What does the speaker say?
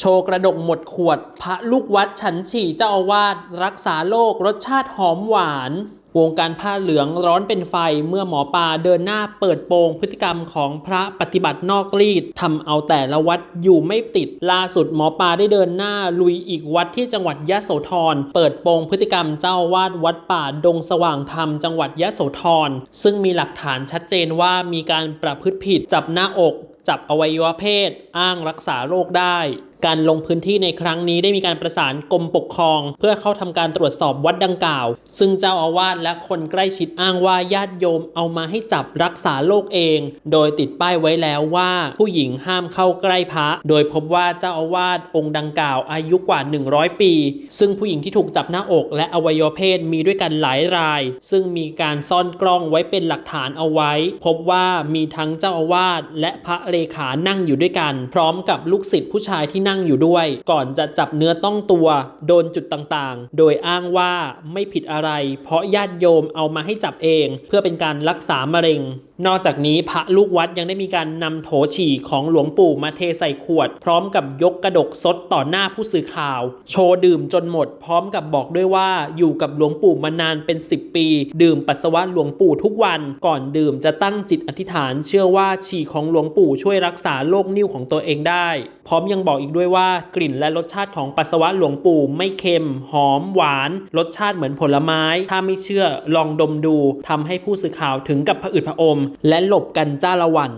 โชว์กระดกหมดขวด พระลูกวัดฉันฉี่เจ้าอาวาสรักษาโรครสชาติหอมหวาน วงการผ้าเหลืองร้อนเป็นไฟเมื่อหมอปลาเดินหน้าเปิดโปงพฤติกรรมของพระปฏิบัตินอกรีดทำเอาแต่ละวัดอยู่ไม่ติดล่าสุดหมอปลาได้เดินหน้าลุยอีกวัดที่จังหวัดยะโสธรเปิดโปงพฤติกรรมเจ้าอาวาดวัดป่าดงสว่างธรรมจังหวัดยะโสธรซึ่งมีหลักฐานชัดเจนว่ามีการประพฤติผิดจับหน้าอกจับอวัยวะเพศ อ้างรักษาโรคได้ การลงพื้นที่ในครั้งนี้ได้มีการประสานกรมปกครอง เพื่อเข้าทำการตรวจสอบวัดดังกล่าว ซึ่งเจ้าอาวาสและคนใกล้ชิดอ้างว่าญาติโยมเอามาให้จับรักษาโรคเอง โดยติดป้ายไว้แล้วว่าผู้หญิงห้ามเข้าใกล้พระ โดยพบว่าเจ้าอาวาสองค์ดังกล่าวอายุกว่า 100 ปี ซึ่งผู้หญิงที่ถูกจับหน้าอกและอวัยวะเพศมีด้วยกันหลายราย ซึ่งมีการซ่อนกล้องไว้เป็นหลักฐานเอาไว้ พบว่ามีทั้งเจ้าอาวาสและพระเลขานั่งอยู่ด้วยกัน พร้อมกับลูกศิษย์ผู้ชายที่นั่งอยู่ด้วย ก่อนจะจับเนื้อต้องตัวโดนจุดต่างๆ โดยอ้างว่าไม่ผิดอะไร เพราะญาติโยมเอามาให้จับเอง เพื่อเป็นการรักษามะเร็ง นอกจากนี้พระลูกวัดยังได้มีการนำโถฉี่ของหลวงปู่มาเทใส่ขวด พร้อมกับยกกระดกซดต่อหน้าผู้สื่อข่าว โชว์ดื่มจนหมด พร้อมกับบอกด้วยว่าอยู่กับหลวงปู่มานานเป็น 10 ปี ดื่มปัสสาวะหลวงปู่ทุกวัน ก่อนดื่มจะตั้งจิตอธิษฐาน เชื่อว่าฉี่ของหลวงปู่ช่วยรักษาโรคนิ่วของตัวเองได้ พร้อมยังบอกอีกด้วยว่ากลิ่นและรสชาติของปัสสาวะหลวงปู่ไม่เค็ม หอมหวาน รสชาติเหมือนผลไม้ ถ้าไม่เชื่อลองดมดูทำให้ผู้สื่อข่าวถึงกับผะอืดผะอม และหลบกันจ้าละวัน